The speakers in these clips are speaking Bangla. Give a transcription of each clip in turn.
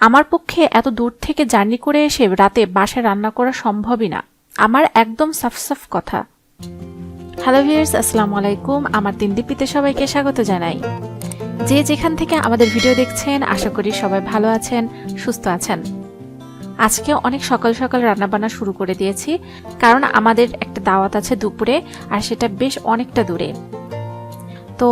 আমার পক্ষে এত দূর থেকে জার্নি করে এসে রাতে বাসায় রান্না করা সম্ভবই না। আমার একদম সাফ সাফ কথা। হ্যালো ভিউয়ার্স, আসসালামু আলাইকুম। আমার তিন দীপিতে সবাইকে স্বাগত জানাই। যে যেখান থেকে আমাদের ভিডিও দেখছেন, আশা করি সবাই ভালো আছেন, সুস্থ আছেন। আজকে অনেক সকাল সকাল রান্নাবান্না শুরু করে দিয়েছি, কারণ আমাদের একটা দাওয়াত আছে দুপুরে, আর সেটা বেশ অনেকটা দূরে। তো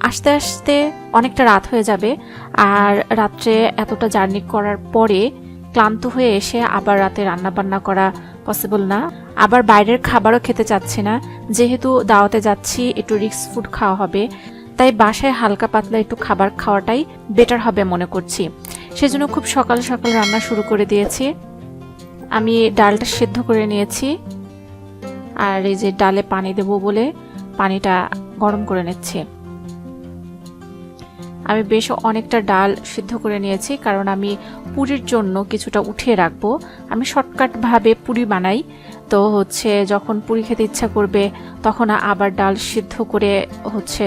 আস্তে আস্তে অনেকটা রাত হয়ে যাবে আর রাত্রে এতটা জার্নি করার পরে ক্লান্ত হয়ে এসে আবার রাতে রান্না বান্না করা পসিবল না। আবার বাইরের খাবারও খেতে চাচ্ছি না। যেহেতু দাওয়াতে যাচ্ছি, একটু রিক্স ফুড খাওয়া হবে। তাই বাসায় হালকা পাতলা একটু খাবার খাওয়াটাই বেটার হবে মনে করছি। সেজন্য খুব সকাল সকাল রান্না শুরু করে দিয়েছি। আমি ডালটা সেদ্ধ করে নিয়েছি। আর এই যে ডালে পানি দেবো বলে পানিটা গরম করে নিচ্ছি। আমি বেশ অনেকটা ডাল সিদ্ধ করে নিয়েছি, কারণ আমি পুরির জন্য কিছুটা উঠিয়ে রাখব। আমি শর্টকাটভাবে পুরি বানাই, তো হচ্ছে যখন পুরি খেতে ইচ্ছা করবে, তখন আবার ডাল সিদ্ধ করে হচ্ছে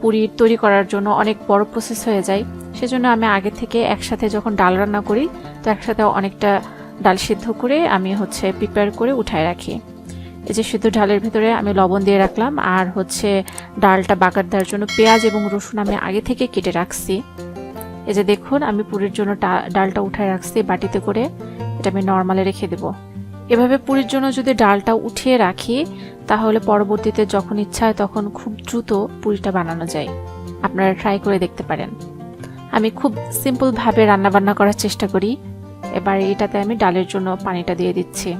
পুরি তৈরি করার জন্য অনেক বড় প্রসেস হয়ে যায়। সেজন্য আমি আগে থেকে একসাথে যখন ডাল রান্না করি, তো একসাথে অনেকটা ডাল সিদ্ধ করে আমি হচ্ছে প্রিপেয়ার করে উঠায় রাখি। এই যে সিদ্ধ ডালের ভিতরে আমি লবণ দিয়ে রাখলাম, আর হচ্ছে ডালটা বাকার দেওয়ার জন্য পেঁয়াজ এবং রসুন আমি আগে থেকে কেটে রাখছি। এই যে দেখুন, আমি পুরীর জন্য ডালটা উঠায় রাখছি বাটিতে করে, এটা আমি নর্মালে রেখে দেব। এভাবে পুরীর জন্য যদি ডালটা উঠিয়ে রাখি, তাহলে পরবর্তীতে যখন ইচ্ছা হয় তখন খুব দ্রুত পুরিটা বানানো যায়। আপনারা ট্রাই করে দেখতে পারেন। আমি খুব সিম্পলভাবে রান্নাবান্না করার চেষ্টা করি। এবার এটাতে আমি ডালের জন্য পানিটা দিয়ে দিচ্ছি।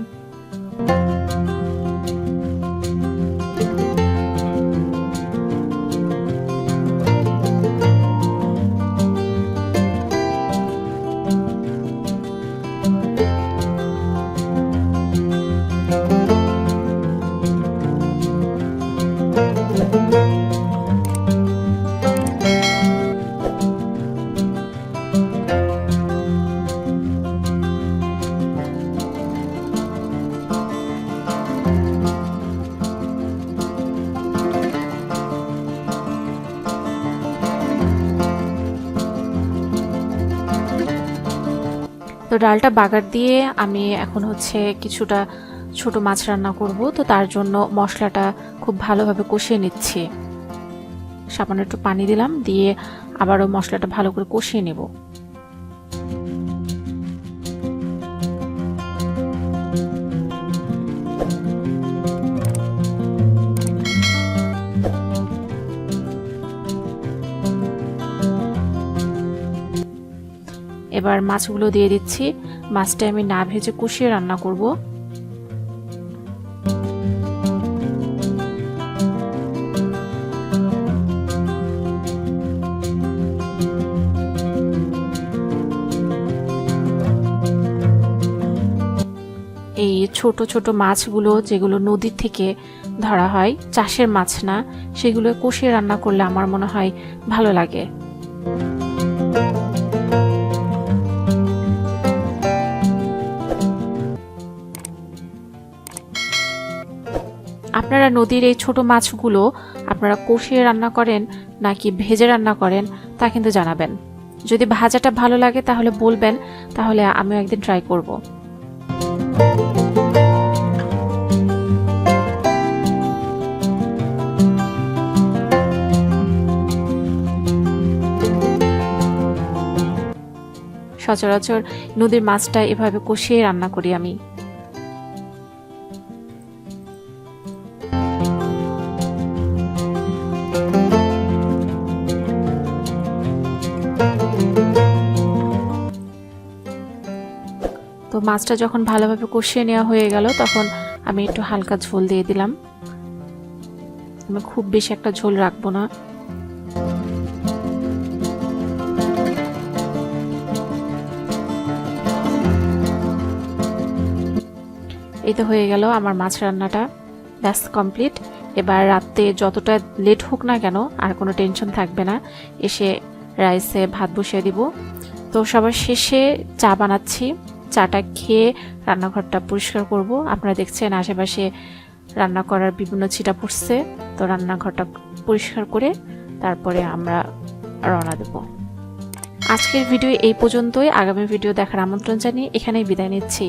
ডালটা বাগার দিয়ে আমি এখন হচ্ছে কিছুটা ছোট মাছ রান্না করব। তো তার জন্য মশলাটা খুব ভালোভাবে কষিয়ে নিচ্ছি। সামান্য একটু পানি দিলাম, দিয়ে আবারও মশলাটা ভালো করে কষিয়ে নেব। এবার মাছগুলো দিয়ে দিচ্ছি। মাছটা আমি না ভেজে কষিয়ে রান্না করব। এই ছোট ছোট মাছগুলো যেগুলো নদীর থেকে ধরা হয়, চাষের মাছ না, সেগুলো কষিয়ে রান্না করলে আমার মনে হয় ভালো লাগে। আপনারা নদীর এই ছোট মাছগুলো আপনারা কষিয়ে রান্না করেন নাকি ভেজে রান্না করেন, তা কিন্তু জানাবেন। যদি ভাজাটা ভালো লাগে তাহলে বলবেন, তাহলে আমিও একদিন ট্রাই করব। সচরাচর নদীর মাছটা এভাবে কষিয়ে রান্না করি আমি। মাছটা যখন ভালোভাবে কষিয়ে নেওয়া হয়ে গেল, তখন আমি একটু হালকা ঝোল দিয়ে দিলাম। আমি খুব বেশি একটা ঝোল রাখব না। এই তো হয়ে গেল আমার মাছ রান্নাটা। ব্যাস কমপ্লিট এবার রাতে যতটা লেট হোক না কেন, আর কোনো টেনশন থাকবে না। এসে রাইসে ভাত বসিয়ে দিব। তো সবার শেষে চা বানাচ্ছি। চাটা খেয়ে রান্নাঘরটা পরিষ্কার করব। আপনারা দেখছেন আশেপাশে রান্না করার বিভিন্ন ছিটা পড়ছে তো রান্নাঘরটা পরিষ্কার করে তারপরে আমরা রওনা দেব। আজকের ভিডিও এই পর্যন্তই। আগামী ভিডিও দেখার আমন্ত্রণ জানিয়ে এখানেই বিদায় নিচ্ছি।